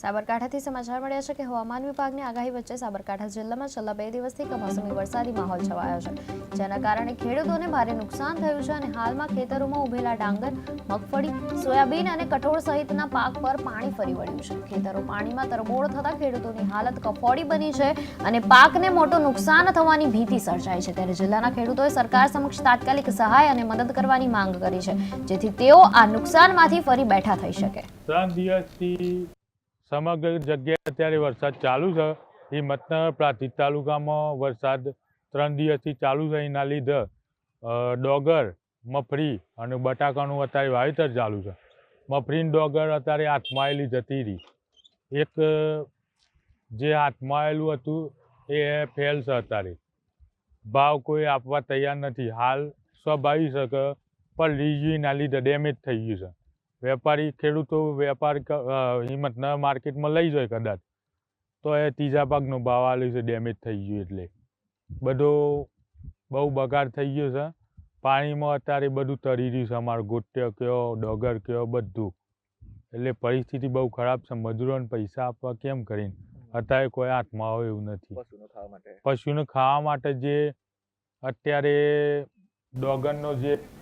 સાબરકાંઠાથી સમાચાર મળ્યા છે કે હવામાન વિભાગની આગાહી વચ્ચે સાબરકાંઠા જિલ્લામાં છેલ્લા બે દિવસથી કમોસમી વરસાદી માહોલ છવાયો છે. જેના કારણે ખેડૂતોને ભારે નુકસાન થયું છે અને હાલમાં ખેતરોમાં ઉભેલા ડાંગર, મગફળી, સોયાબીન અને કઠોળ સહિતના પાક પર પાણી ફરી વળ્યું છે. ખેતરો પાણીમાં તરબોળ થતા ખેડૂતોની હાલત કફોડી બની છે અને પાકને મોટું નુકસાન થવાની ભીતિ સર્જાઈ છે. ત્યારે જિલ્લાના ખેડૂતોએ સરકાર સમક્ષ તાત્કાલિક સહાય અને મદદ કરવાની માંગ કરી છે, જેથી તેઓ આ નુકસાનમાંથી ફરી બેઠા થઈ શકે. દિવસથી સમગ્ર જગ્યાએ અત્યારે વરસાદ ચાલુ છે. એ મતનગર પ્રાંતિક તાલુકામાં વરસાદ ત્રણ દિવસથી ચાલુ છે. એના લીધે ડોગર, મફરી અને બટાકાનું અત્યારે વાવેતર ચાલુ છે. મફરીની ડોગર અત્યારે હાથમાં જતી રહી. એક, જે હાથમાં હતું, એ ફેલ છે અત્યારે. ભાવ કોઈ આપવા તૈયાર નથી. હાલ સ્વાભાવિક છે કે પલળી ગયું લીધે ડેમેજ થઈ ગયું છે. વેપારી ખેડૂતો વેપાર હિંમત ન માર્કેટમાં લઈ જાય કદાચ તો એ ત્રીજા ભાગનો ભાવ આલે છે ડેમેજ થઈ ગયું એટલે. બધો બહુ બગાડ થઈ ગયો છે. પાણીમાં અત્યારે બધું તરી રહ્યું છે અમારો ગોટ્યો કયો ડોગર કયો બધું. એટલે પરિસ્થિતિ બહુ ખરાબ છે મજૂરોને પૈસા આપવા કેમ કરીને? અત્યારે કોઈ હાથમાં આવે એવું નથી. પશુને ખાવા માટે જે અત્યારે ડોગરનો જે